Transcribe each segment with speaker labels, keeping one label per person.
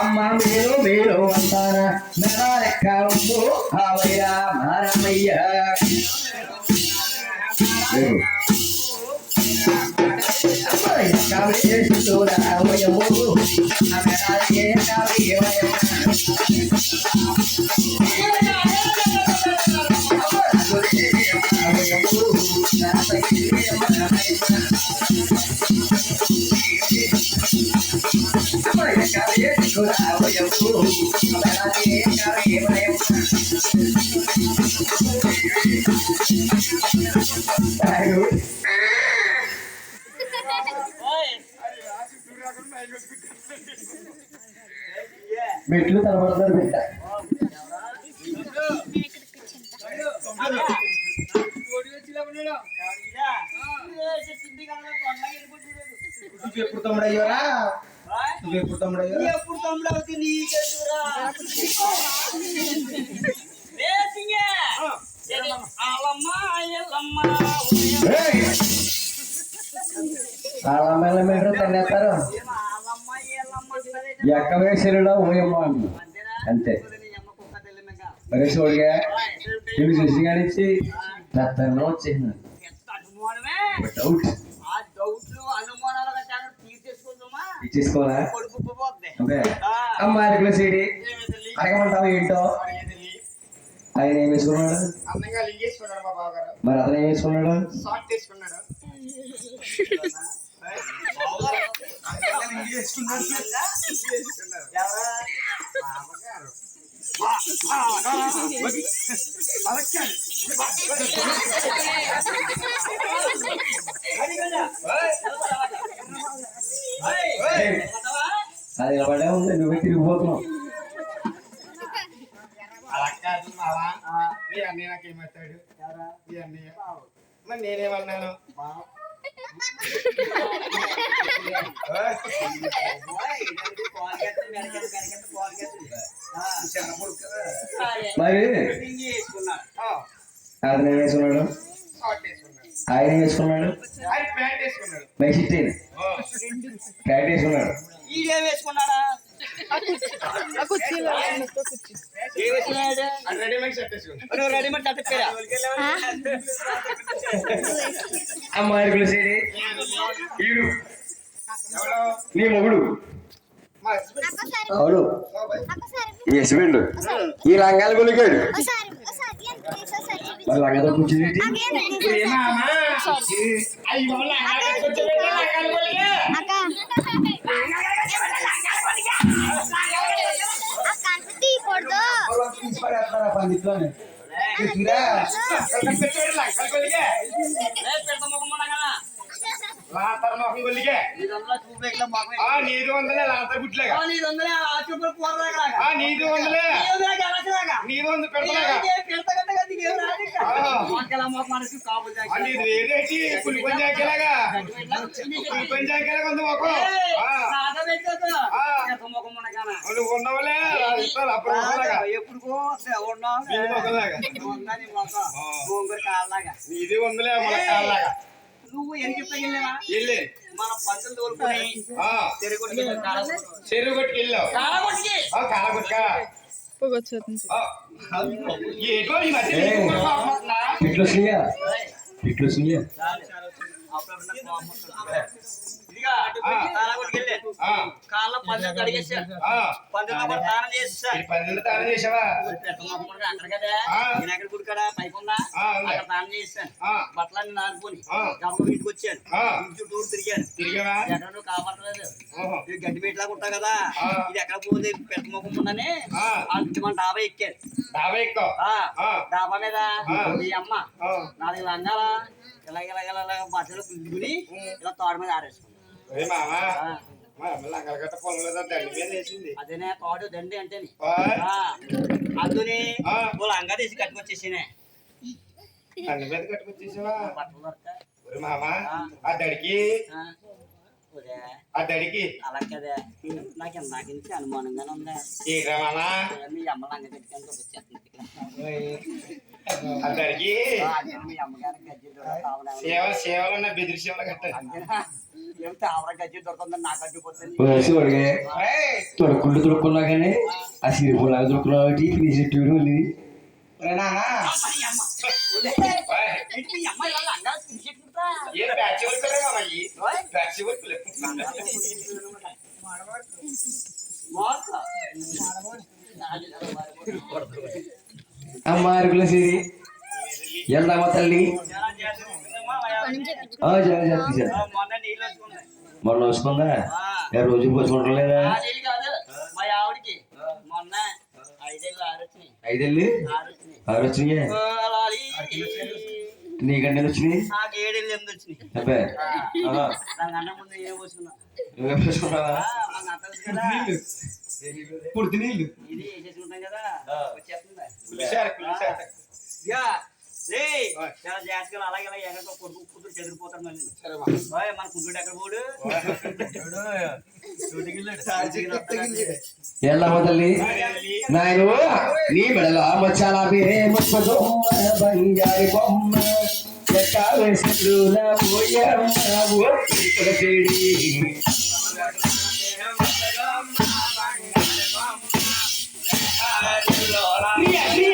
Speaker 1: అమ్మ మీరు మీరు అంటారా మెడారెక్కావయ్యో అవయ్యా మారమయ్య లేదు మెట్లు తలబడతారు బిడ్డ
Speaker 2: ఎవరిదా? ఏ, తిండి కన్నా అవుతుంది నీకెదురా
Speaker 1: తన్నేస్తారు? ఎక్క వేసారుడా ఓయమ్మ? అంతే. మరి చూడగా. ఇవి చూసి కానిచ్చి
Speaker 2: ఎంత అనుమానమే.
Speaker 1: డౌట్
Speaker 2: ఆ ఆ.
Speaker 1: అమ్మ అరకుల సీడి? అడగమంటావు ఏంటో? ఆయన ఏం వేసుకున్నాడు? మరి అతను ఏం వేసుకున్నాడు?
Speaker 3: షార్ట్ తీసుకున్నాడు
Speaker 2: ఎవరా? అది కదా. ఓయ్.
Speaker 1: ఏయ్.
Speaker 2: పోతావా?
Speaker 1: అది నిలబడే ఉంది నువ్వే తిరిగిపోతున్నావు
Speaker 3: అలా కాదు మావా
Speaker 2: ఆ,
Speaker 3: మీ అన్నయ్య నాకేమవుతాడు
Speaker 2: ఎవరా?
Speaker 3: మీ అన్నయ్య మరి నేనేమన్నాను
Speaker 2: బావ.
Speaker 3: ఓయ్,
Speaker 2: ఓయ్, ఇదంతా కోల్గేట్, మెడకెట్, మెడకెట్, కోల్గేట్. ఆ,
Speaker 3: చిన్న కొడుకు.
Speaker 2: సరే.
Speaker 1: మరి అతను ఏం వేసుకున్నాడు ఆయన ఏం వేసుకున్నాడు
Speaker 3: ప్యాంట్ వేసుకున్నాడు.
Speaker 1: సీడి ఈడు
Speaker 3: ఎవడో
Speaker 1: నీ మొగుడు
Speaker 3: మా హస్బెండ్
Speaker 1: అవును ఈ హస్బెండ్ ఈ లంగాలు కొలిగాడు మరి లంగాతో కూర్చుని
Speaker 3: ఏమామా అయ్యి వాళ్ళ ఆడకి వచ్చి లంగాలు కొలిగా
Speaker 1: పండిట్లోనే
Speaker 3: ಅಂಗಲ್ಲಿಗೆ ಆ ನೀದು ಒಂದಲೇ ಲಾಂತ
Speaker 2: ಬಿಟ್ಲಾಗ ಆ
Speaker 3: ನೀದು
Speaker 2: ಒಂದಲೇ ಆ ಚುಪ್ಪ
Speaker 3: ಪೋರದಾಗ ಆ ನೀದು ಒಂದಲೇ ನೀದಾಗ
Speaker 2: ಅಲಕದಾಗ ನೀದು ಒಂದು
Speaker 3: నీ మొఖంలాగా
Speaker 2: ఉందని మొఖం
Speaker 3: ఆ.
Speaker 2: గోంగూర కాళ్ళలాగా
Speaker 3: నీది వందలే మన కాళ్ళలాగా
Speaker 2: నువ్వు ఎంత చెప్తాగిల్లేవా
Speaker 3: వెళ్ళి
Speaker 2: మన పంతులు తోలుకుని
Speaker 3: ఆ
Speaker 2: చెరుకుడికి
Speaker 3: చెరువు కొట్టుకు వెళ్ళావు
Speaker 2: కాలగొట్టుకి
Speaker 3: ఆ కాలగుట్క ఏటో ఈ మధ్య
Speaker 1: ఏయ్.
Speaker 3: నీకు కూడా కోపం వస్తుందా?
Speaker 1: ఇట్లు వస్తున్నాయా ఇట్లు
Speaker 3: ఆ,
Speaker 2: కాళ్ళ పందెం కడిగేసారు
Speaker 3: ఆ.
Speaker 2: పందెంతో కూడా
Speaker 3: చేసావా?
Speaker 2: అక్కడ కదా. ఎక్కడ గుడి కాడ పైకి ఉందా?
Speaker 3: ఆ, ఉంది.
Speaker 2: అక్కడ చేసాను
Speaker 3: ఆ.
Speaker 2: బట్టలన్నీ నానుకొని
Speaker 3: ఆ.
Speaker 2: గమకం ఇంటికి వచ్చాను. ఇంటి తిరిగాను ఎక్కడ కాపాడలేదు.
Speaker 3: ఓహో.
Speaker 2: ఇది గడ్డి పెట్టలాగా ఉంటా కదా. ఇది ఎక్కడ పోతే పెద్ద ముఖం ఉందని
Speaker 3: ఆ.
Speaker 2: అంత మన డాబా ఎక్కారు
Speaker 3: డాబా
Speaker 2: ఆ. డాబా మీద. మీ అమ్మ
Speaker 3: ఆ.
Speaker 2: నాలుగు లంగాల ఇలా ఇలా ఇలా బట్టలు గుంజుకుని ఇలా తోట మీద ఆరేసుకుంది. అదేనే తోట దండి అంటే అందుని. వాళ్ళు అంగా తీసి కట్టుకొచ్చేసినే.
Speaker 3: దండి మీద కట్టుకొచ్చేసావా? మామ ఆ. దడికి ఆ. దడికి.
Speaker 2: అలా కదా నాకు ఇందాక నుంచి అనుమానంగానే ఉందా. మీ అమ్మ లంగ కట్టుకొని వచ్చేస్తుంది
Speaker 3: ఆ దడికి
Speaker 2: మీ అమ్మగారికి గజ్జి దొరకదు
Speaker 3: సేవ సేవలు ఉన్న బెదిరి సేవలు
Speaker 1: తొడకుళ్ళు తొడుక్కున్నా కానీ ఆ సిరిపులాగా తొడుక్కున్నావు ఒకటి నీ చెట్టు వెళ్ళి
Speaker 3: ఒరే నాన్న!
Speaker 2: అమ్మని అమ్మ.
Speaker 1: అరుగుల సిరి. వెళ్దామా తల్లి?
Speaker 2: మొన్న
Speaker 1: వస్తుందా రోజు పోసుకుంటలేదా
Speaker 2: ఐదేళ్ళు? ఆరు వచ్చినాయి.
Speaker 1: నీకంటే వచ్చినాయి?
Speaker 2: నాకు ఏడేళ్ళు
Speaker 3: పుడితి నీళ్ళు
Speaker 2: చాలా జాగ్రత్తగా అలాగే ఇలా ఎక్కడ కొడుకు కూతురు చెదిరిపోతారు మళ్ళీ మన కుదురు ఎక్కడ పోడు
Speaker 1: వెళ్దామా తల్లి నాయను నీ మెడల మచ్చాల పేరే ముప్పదో బంగారి బొమ్మ ఎట్టా వేసుల పోయమ్మ ఓ ఇక్కడ తేడి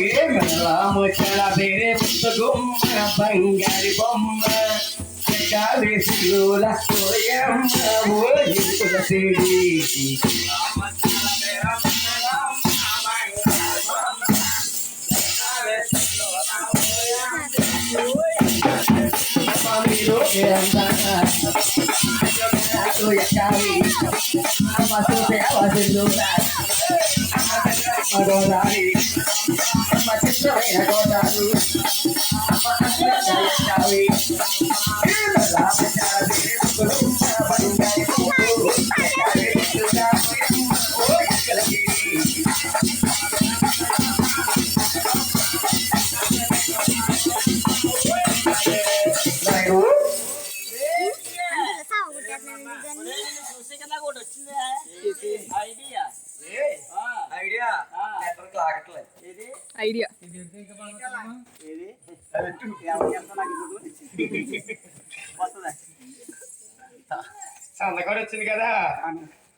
Speaker 1: ఏ మెడల మచ్చాల పేరే ముప్పగొమ్మ బంగారి బొమ్మ ఎట్టా వేసుల పోయమ్మ ఓ ఇక్కడ తేడి Pamilo que andaba, yo ya cabí, ama tu te va a celular,
Speaker 2: Agora. É idea.
Speaker 3: సందకాడు వచ్చింది కదా.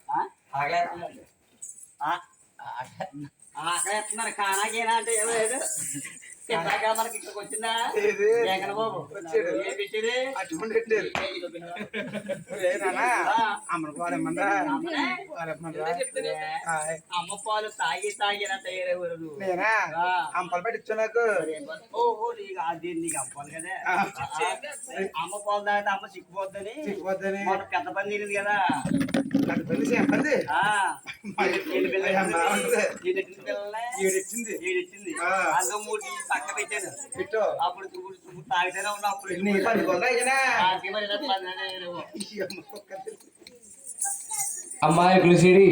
Speaker 2: ఆ?
Speaker 3: ఆగలేస్తుంది
Speaker 2: ఆ? అక్కడ ఎత్తున్నారు కానాకేనా అంటే ఏమో లేదు. ఇందాక మనకి ఇక్కడికి వచ్చిందా?
Speaker 3: ఏది?
Speaker 2: జగన్ బాబు.
Speaker 3: వచ్చాడు.
Speaker 2: ఏం పెట్టేది
Speaker 3: అటువంటి పెట్టారు అమ్మన పోలేమన్నా
Speaker 2: అమ్మనే?
Speaker 3: పోలేమన్నా
Speaker 2: ఏ, అమ్మ పాలు తాగి తాగినా నువ్వు
Speaker 3: నేనా. అంపలు పెట్టించు నాకు.
Speaker 2: ఓహో నీకు అది నీకు కదా.
Speaker 3: ఆ.
Speaker 2: అమ్మ పాలు తాగితే అమ్మ సిక్కిపోద్దని
Speaker 3: సిగ్గుపోద్దని.
Speaker 2: మొన్న పెద్ద పని తిరిగింది కదా.
Speaker 3: నాకు పెళ్ళి చెప్పండి
Speaker 2: పిల్లలు అప్పుడు తాగితేనే ఉన్నా అప్పుడు
Speaker 1: అమ్మాయి
Speaker 2: కృషిడి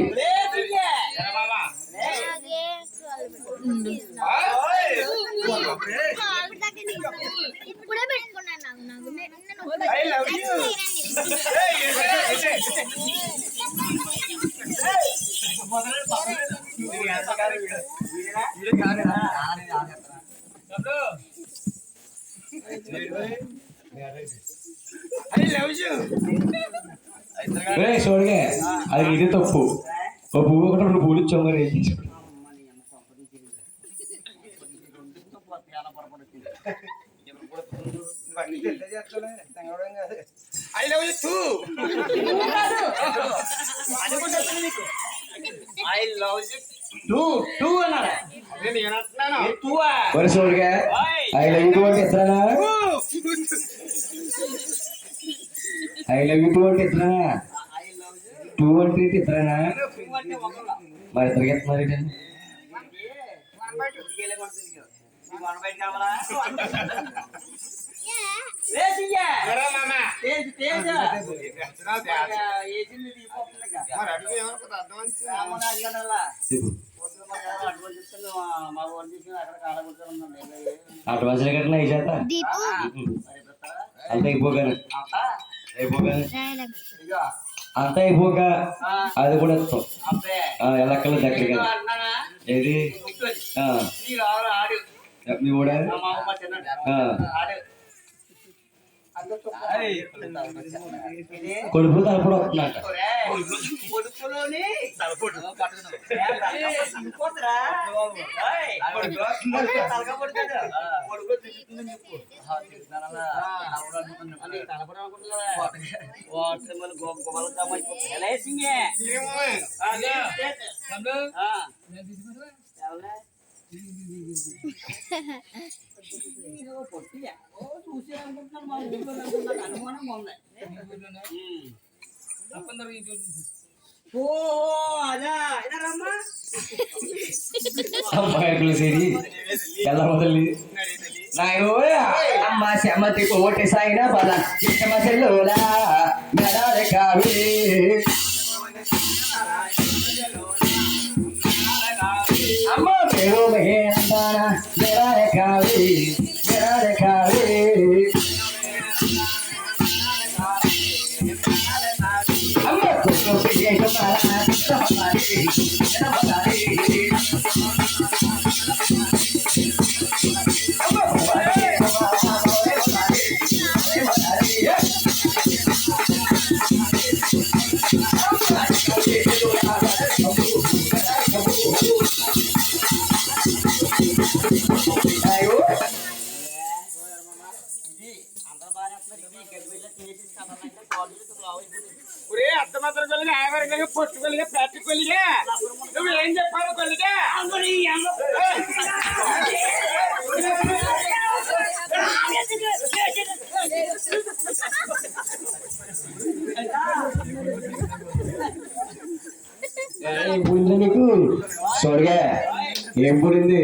Speaker 1: రే చూడగా అది నీదే తప్పు ఓ పువ్వు ఒకటి రెండు పూలు ఇచ్చావు మరి ఏం చేసావు?
Speaker 2: అమ్మ, నీ అమ్మ సంపద తిరిగింది. రెండుతో పోతే ఎలా పొరపడుతుంది?
Speaker 3: ఐ లవ్ యూ టూ
Speaker 2: అది కూడా చెప్తాను నీకు. I love you. Too too అన్నాడా
Speaker 3: నేను అంటున్నాను
Speaker 2: ఏ టూవా?
Speaker 1: మరి చూడగా
Speaker 2: ఓయ్.
Speaker 1: ఐ లవ్ యూ టూ అంటే ఎత్తనా ఐ లవ్ యూ టూ అంటే
Speaker 2: you.
Speaker 1: టూ అంటే
Speaker 2: ఒకళ్ళ.
Speaker 1: మరి ఇద్దరికి ఎత్తున్నారు ఏంటి?
Speaker 2: ఏంటి? One by two. ఇంటికి వెళ్ళే కొడుతుంది నీకు. నీకు వన్ బై టూ కావాలా? లేచియ్యా.
Speaker 4: ఎరా మామ
Speaker 2: తేజు, తేజు.
Speaker 4: ఎత్తున్నావు తేజ.
Speaker 2: ఏసింది దిగిపోతుంది ఇక.
Speaker 4: మరి అడుగు ఏమనుకుంటా అర్థం వచ్చిందా?
Speaker 2: రామోడు అడిగాడల్లా.
Speaker 5: చెప్పు
Speaker 2: పొద్దున మా ఎవరో అడ్వాన్స్ ఇస్తుంది, మా- మా వాడు తీసుకుని అక్కడ కాడ కూర్చొని
Speaker 5: అడ్వాన్స్ కట్టిన ఈ చేత అంత అంత అయిపోక అది కూడా ఇస్తాం ఎలక్కల
Speaker 2: అన్నానా?
Speaker 5: ఏది? మీ కూడా
Speaker 2: కొడుకులు తలపడు మా చిన్నాడు.
Speaker 5: ఆ,
Speaker 2: ఆడు
Speaker 5: తలపడం ಸರಿ ಎಲ್ಲ ಮೊದಲಿ ನಾಯೋ
Speaker 2: ಅಮ್ಮ ಶ್ಯಾಮತಿ ಕೋಟೆ ಸಾಯಿನ ಬಲ ಶ್ಯಾಮ ಸೆಲ್ಲೋಲ ಮೆಡಾರೆ ಕಾವೇ সহকারে రావాలి
Speaker 4: ఒరే అర్థమాత్రం కొలిగా ఆవరణ కొలిగా పొట్టు కొలిగా ప్లాస్టిక్ కొలిగా నువ్వు ఏం చెప్పావు కొలిగా
Speaker 5: ఏం పుడింది నీకు చూడగా ఏం పుడింది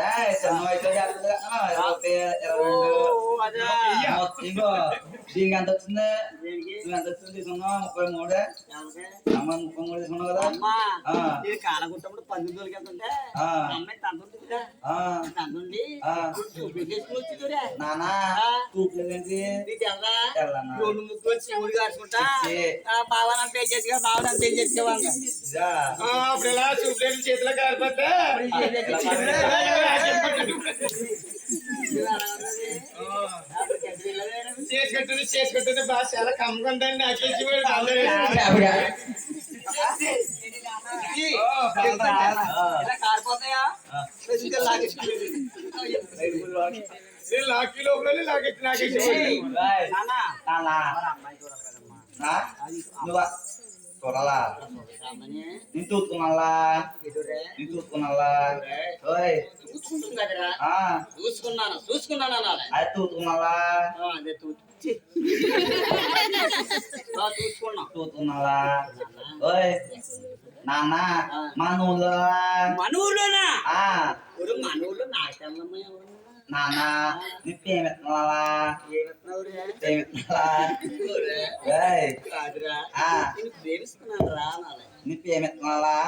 Speaker 5: ఇగో దీనికి ఎంత వచ్చింది? నువ్వు ఎంత వచ్చింది తీసుకున్నావు? ముప్పై మూడు? అమ్మ ముప్పై మూడు తీసుకున్నావు కదా?
Speaker 2: కాలగుట్టప్పుడు వెళ్తుంటే. అమ్మాయి
Speaker 5: నానా
Speaker 2: రెండు ముగ్గురు బావన
Speaker 4: आपल्याला सुटलेलं शेतला काय शेष कट्टून
Speaker 5: शेष
Speaker 2: कट्टून बास
Speaker 4: याला कामकंदाने नाचायची वेळ झाले
Speaker 5: लाखी
Speaker 2: लोक
Speaker 5: लागेल
Speaker 2: नागेश చూడాలి
Speaker 5: నేను చూసుకున్నాలా నేను చూసుకున్నాలా
Speaker 2: చూసుకున్నాను చూసుకున్నాను
Speaker 5: అది చూసుకున్నాలా
Speaker 2: చూసుకున్నాం
Speaker 5: చూసుకున్నాలా ఓయ్ నాన్న
Speaker 2: మన ఊర్లోనా
Speaker 5: ఆ
Speaker 2: ఇప్పుడు మన ఊర్లో నాటమ్మ
Speaker 5: నాన్న నీ పేమెత్తున్నావా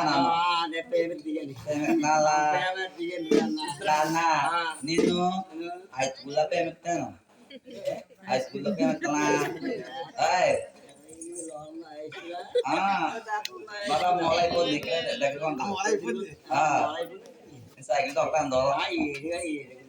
Speaker 5: నీ. నేను హై స్కూల్లో పేమెత్తాను హై స్కూల్లో పేమెత్తనా ఓయ్ ఆ, బాగా మొదలైపోతుంది ఇక్కడ దగ్గర ఉంటా ఆ, సైకిల్
Speaker 2: ఏడుగా.